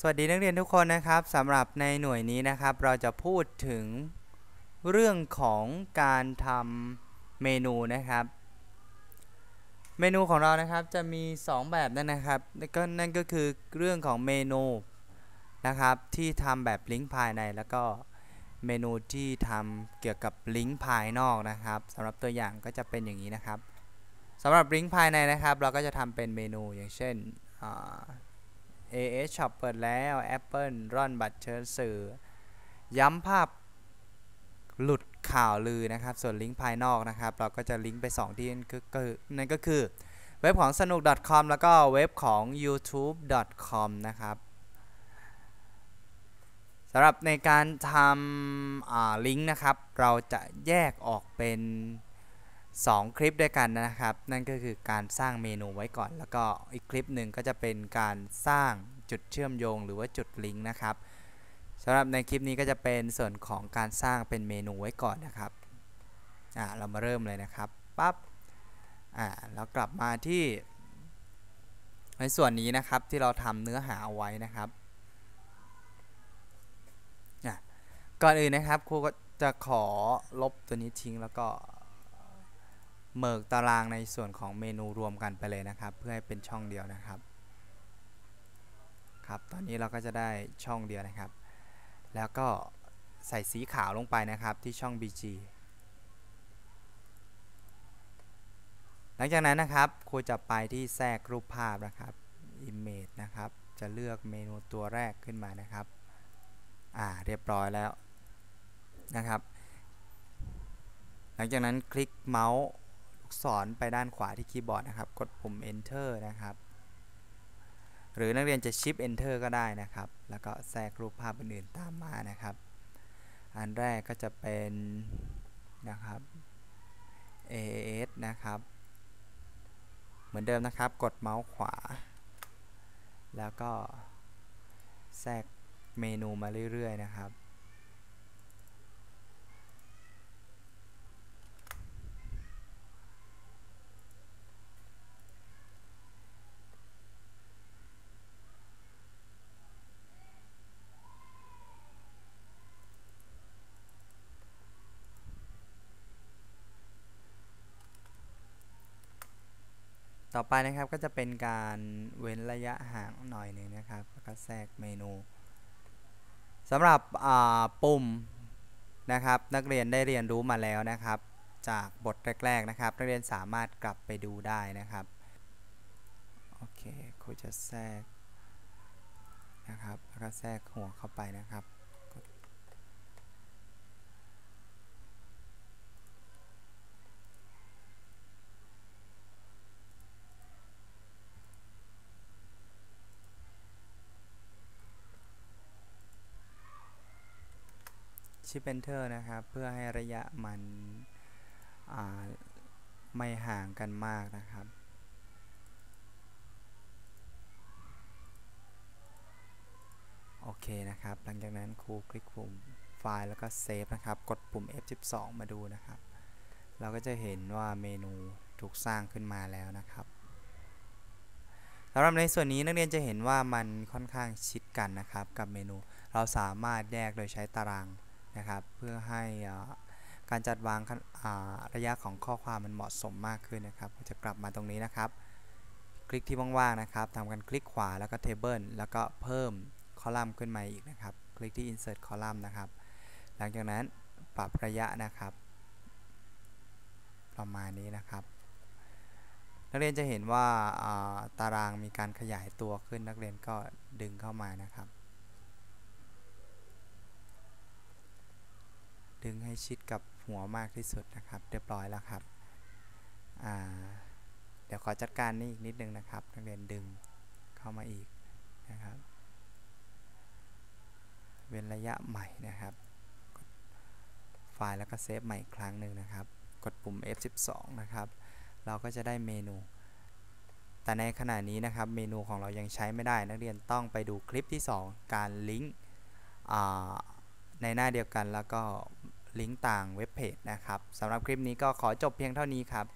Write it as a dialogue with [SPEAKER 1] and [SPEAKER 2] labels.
[SPEAKER 1] สวัสดีนักเรียนทุกคนนะครับสำหรับในหน่วยนี้นะครับ เราจะพูดถึงเรื่องของการทำเมนูนะครับ เมนูของเรานะครับจะมี 2 แบบนั่นนะครับก็นั่นก็คือเรื่องของเมนูนะครับที่ทำแบบลิงก์ภายในแล้วก็เมนูที่ทำเกี่ยวกับลิงก์ภายนอกนะครับสำหรับตัวอย่างก็จะเป็นอย่างนี้นะครับสำหรับลิงก์ภายในนะครับ เราก็จะทำเป็นเมนูอย่างเช่น AS Shop เปิดแล้ว Apple ร่อนบัตรเชิญสื่อ ย้ำภาพหลุดข่าวลือนะครับ ส่วนลิงก์ภายนอกนะครับ เราก็จะลิงก์ไป 2 ที่นั่นก็คือ เว็บของสนุก .com แล้วก็เว็บของ youtube.com นะครับสำหรับในการทำลิงก์นะครับ เราจะแยกออกเป็น 2 คลิปด้วยกันนะครับ นั่นก็คือการสร้างเมนูไว้ก่อน แล้วก็อีกคลิปหนึ่งก็จะเป็นการสร้างจุดเชื่อมโยงหรือว่าจุดลิงก์นะครับสำหรับในคลิปนี้ก็จะเป็นส่วนของการสร้างเป็นเมนูไว้ก่อนนะครับอ่าเรามาเริ่มเลยนะครับปั๊บอ่าแล้วกลับมาที่ ในส่วนนี้นะครับที่เราทำเนื้อหาเอาไว้นะครับก่อนอื่นนะครับครูก็จะขอลบตัวนี้ทิ้งแล้วก็ เมิกตารางในส่วนของเมนูรวมกันไปเลยนะครับ เพื่อให้เป็นช่องเดียวนะครับ ครับ ตอนนี้เราก็จะได้ช่องเดียวนะครับ แล้วก็ใส่สีขาวลงไปนะครับที่ช่อง BG หลังจากนั้นนะครับครูจะไปที่แทรกรูปภาพนะครับ Image นะครับ จะเลือกเมนูตัวแรกขึ้นมานะครับ อ่า เรียบร้อยแล้วนะครับ หลังจากนั้นคลิกเมาส์ กศรไปด้านขวาที่คีย์บอร์ดนะครับ กดปุ่ม enter นะครับ หรือนักเรียนจะชิป enter ก็ได้นะครับ แล้วก็แทรกรูปภาพอื่นๆตามมานะครับ อันแรกก็จะเป็นนะครับ AAS นะครับ เหมือนเดิมนะครับ กดเมาส์ขวา แล้วก็แทรกเมนูมาเรื่อยๆนะครับ ต่อไปนะครับก็จะเป็นการเว้นระยะห่างหน่อยหนึ่งนะครับแล้วก็แทรกเมนูสำหรับปุ่มนะครับนักเรียนได้เรียนรู้มาแล้วนะครับ จากบทแรกๆนะครับ นักเรียนสามารถกลับไปดูได้นะครับโอเคครูจะแทรกนะครับแล้วก็แทรกหัวเข้าไปนะครับ ชิปเอนเตอร์นะครับ เพื่อให้ระยะมันไม่ห่างกันมากนะครับ โอเคนะครับ หลังจากนั้นครูคลิกปุ่มไฟล์แล้วก็เซฟนะครับ กดปุ่ม F12 มาดูนะครับ เราก็จะเห็นว่าเมนูถูกสร้างขึ้นมาแล้วนะครับสำหรับในส่วนนี้นักเรียนจะเห็นว่ามันค่อนข้างชิดกันนะครับ กับเมนู เราสามารถแยกโดยใช้ตาราง นะครับ เพื่อให้การจัดวางระยะของข้อความมันเหมาะสมมากขึ้นนะครับจะกลับมาตรงนี้นะครับ คลิกที่ว่างๆนะครับทำการคลิกขวาแล้วก็ Table แล้วก็เพิ่มคอลัมน์ขึ้นมาอีกนะครับ คลิกที่ Insert Column นะครับ หลังจากนั้นปรับระยะนะครับ ประมาณนี้นะครับ นักเรียนจะเห็นว่าตารางมีการขยายตัวขึ้นนักเรียนก็ดึงเข้ามานะครับ ดึงให้ชิดกับหัวมากที่สุดนะครับ เรียบร้อยแล้วครับ เดี๋ยวขอจัดการนี่อีกนิดนึงนะครับนักเรียนดึงเข้ามาอีกนะครับ เว้นระยะใหม่นะครับ ไฟล์แล้วก็เซฟใหม่อีกครั้งหนึ่งนะครับ กดปุ่ม F12 นะครับ เราก็จะได้เมนู แต่ในขณะนี้นะครับ เมนูของเรายังใช้ไม่ได้ นักเรียนต้องไปดูคลิปที่ 2 การลิงก์ในหน้าเดียวกันแล้วก็ ลิงก์ต่างเว็บเพจนะครับสำหรับคลิปนี้ก็ขอจบเพียงเท่านี้ครับ